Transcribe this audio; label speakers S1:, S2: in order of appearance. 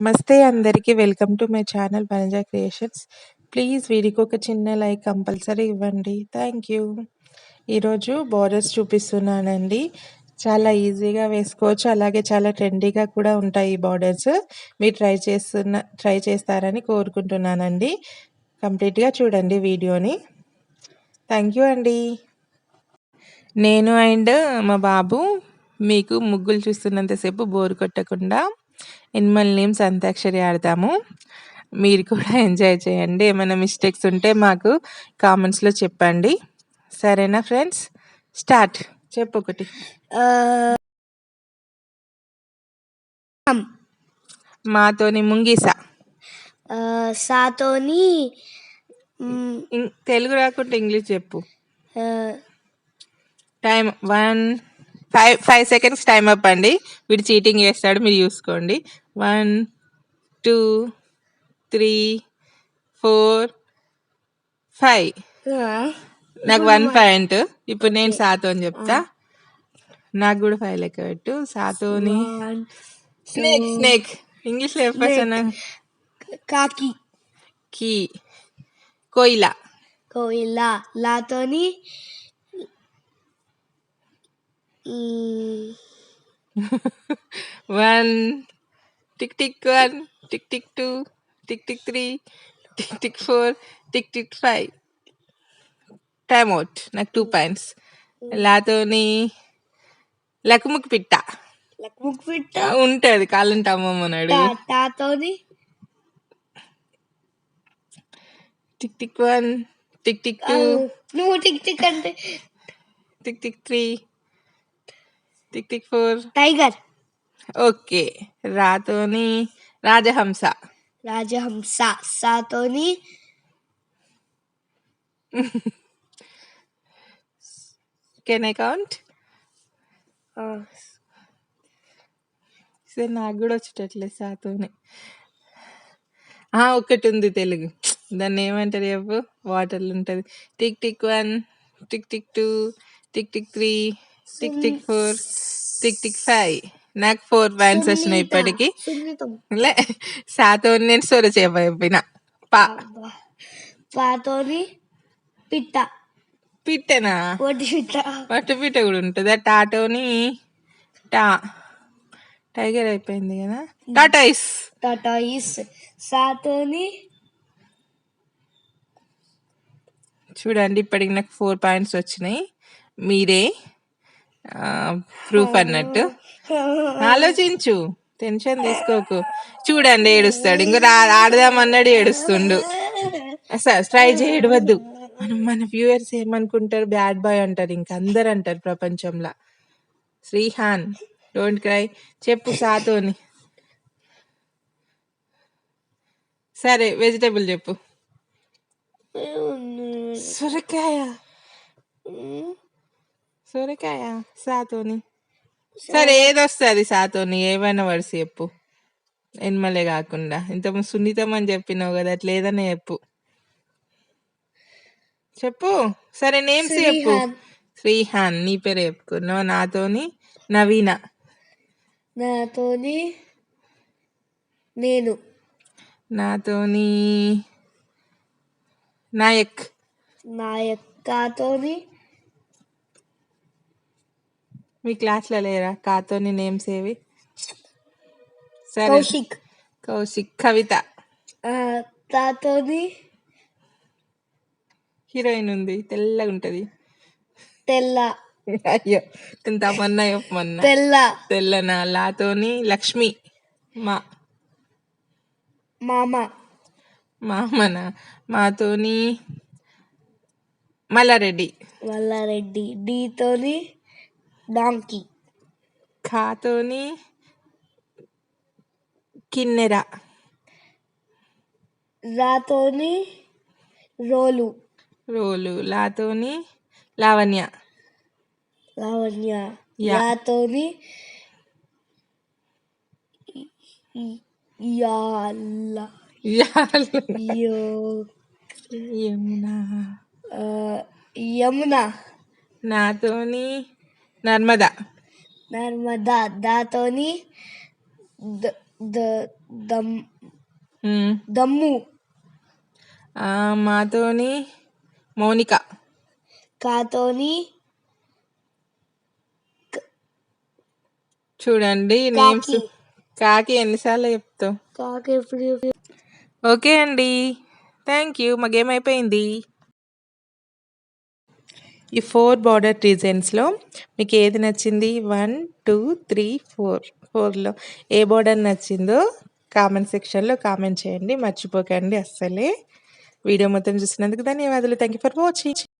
S1: నమస్తే అందరికీ welcome to my channel Vanaja creations. Please వీడికి ఒక చిన్న లైక్ కంపల్సరీ ఇవ్వండి. Thank you. ఈరోజు బోర్డర్స్ చూపిస్తున్నానండి. చాలా ఈజీగా వేసుకోవచ్చు అలాగే చాలా ట్రెండీగా కూడా ఉంటాయి ఈ బార్డర్స్ మీరు ట్రై చేస్తున్న ట్రై చేస్తారని కోరుకుంటున్నానండి. కంప్లీట్గా చూడండి వీడియోని. థ్యాంక్ యూ అండి. నేను అండ్ మా బాబు మీకు ముగ్గులు చూస్తున్నంతసేపు బోర్ కొట్టకుండా ఎనిమల్ నేమ్స్ అంతాక్షరి ఆడతాము మీరు కూడా ఎంజాయ్ చేయండి. ఏమైనా మిస్టేక్స్ ఉంటే మాకు కామెంట్స్లో చెప్పండి. సరేనా ఫ్రెండ్స్ స్టార్ట్ చెప్పు ఒకటి. మాతోని ముంగీస.
S2: సాతోని
S1: తెలుగు రాకుంటే ఇంగ్లీష్ చెప్పు. Time one five five seconds time up అండి. వీడు చీటింగ్ చేస్తాడు మీరు చూసుకోండి. One two three four five నాకు వన్ పాయింట్ ఇప్పుడు నేను సాతో అని చెప్తా. నాకు కూడా ఫైవ్ లెక్క పెట్టు. సాతోని. స్నేక్ స్నేక్ ఇంగ్లీష్లో చెప్పచ్చు
S2: కాకి.
S1: కీ. కోయిలా.
S2: కోయిలా. లాతోని.
S1: One tick tick one tick tick two tick tick three tick tick four tick tick five time out నాకు టూ పాయింట్స్ లాతోని లకుముక్ పిట్ట
S2: లక్ముక్ పిట్ట
S1: ఉంటది కాలంటే అమ్మమ్మన్నాడు
S2: టా- టాతోని
S1: tick tick one tick tick two
S2: నువ్వు టిక్ టిక్ అంటే
S1: tick tick three tick tick four
S2: tiger
S1: okay రాతోని రాజహంస
S2: రాజహంస సాతోని
S1: కెన్ ఐ కౌంట్ సరే నాకు కూడా వచ్చేటట్లేదు సాతోని. ఒకటి ఉంది తెలుగు. దాన్ని ఏమంటారు చెప్పు? వాటర్లో ఉంటుంది. Tick tick one tick tick two tick tick three tick tick four tick tick five నాకు ఫోర్ పాయింట్స్ వచ్చినాయి ఇప్పటికి.
S2: సున్నితం.
S1: లే సాతోని నేను సొర చెప్పిన పా.
S2: పాతోని పిట్ట.
S1: పిట్టనా?
S2: ఒట్టి పిట్ట.
S1: పట్టు పిట్ట కూడా ఉంటుంది. టాటోని టా. టైగర్ అయిపోయింది కదా? టాటాయిస్.
S2: టాటాయిస్. సాతోని
S1: చూడండి ఇప్పటికి నాకు ఫోర్ పాయింట్స్ వచ్చినాయి. మీరే ప్రూఫ్ అన్నట్టు. ఆలోచించు. టెన్షన్ తీసుకోకు. చూడండి ఏడుస్తాడు. ఇంకో ఆడదామన్నాడు ఏడుస్తుండు. అసలు ట్రై చేయడవద్దు. మనం మన వ్యూయర్స్ ఏమనుకుంటారు? బ్యాడ్ బాయ్ అంటారు ఇంకా అందరు అంటారు ప్రపంచంలో. శ్రీహాన్ డోంట్ క్రై చెప్పు సాతోని. సరే వెజిటేబుల్ చెప్పు. సొరకాయ. సొరకాయ? సాతోని. సరే ఏదొస్తుంది సాతోని? ఏమైనా వరుస చెప్పు. ఎనిమలే కాకుండా. ఇంత సున్నితం అని చెప్పినావు కదా అట్లా ఏదైనా చెప్పు. చెప్పు. సరే నేమ్స్ చెప్పు. శ్రీహాన్. నీ పేరు చెప్పుకున్నావు నాతోని నవీన.
S2: నాతోని నేను.
S1: నాతోని నాయక్.
S2: నా యొక్కతోని
S1: మీ క్లాస్లో లేరా? కాతోని నేమ్స్ ఏవి? సరే.
S2: కౌశిక్.
S1: కౌశిక్. కవిత.
S2: ఆ, తాతోని
S1: హీరోయిన్ ఉంది. తెల్లగా ఉంటది.
S2: తెల్ల.
S1: అయ్యో ఎంత మొన్న మొన్న.
S2: తెల్ల.
S1: తెల్లన లాతోని లక్ష్మి. మా.
S2: మామ.
S1: మామన? మాతోని మల్లారెడ్డి.
S2: మల్లారెడ్డి. డీతోని డాంకీ
S1: ఖాతోని కిన్నెర
S2: రాతోని రోలు
S1: రోలు లాతోని లావణ్య
S2: లావణ్య
S1: యా.
S2: యాతోని యాల
S1: యాల-
S2: యో
S1: యమున
S2: ఆ, యమున
S1: నాతోని నర్మద.
S2: నర్మదా దాతోని ద- ద దమ్
S1: మ్మ్.
S2: దమ్ము.
S1: ఆ, మాతోని మౌనిక.
S2: కాతోని
S1: చూడండి నేమ్స్.
S2: కాకి.
S1: కాకి ఎన్నిసార్లు చెప్తావు?
S2: కాకి ఎప్పుడు
S1: ఓకే అండి. Thank you. మా గేమ్ అయిపోయింది. ఈ ఫోర్ బార్డర్ డిజైన్స్లో మీకు ఏది నచ్చింది? One two three four. ఫోర్లో ఏ బార్డర్ నచ్చిందో కామెంట్ సెక్షన్లో కామెంట్ చేయండి. మర్చిపోకండి అస్సలే. వీడియో మొత్తం చూసినందుకు ధన్యవాదాలు. Thank you for watching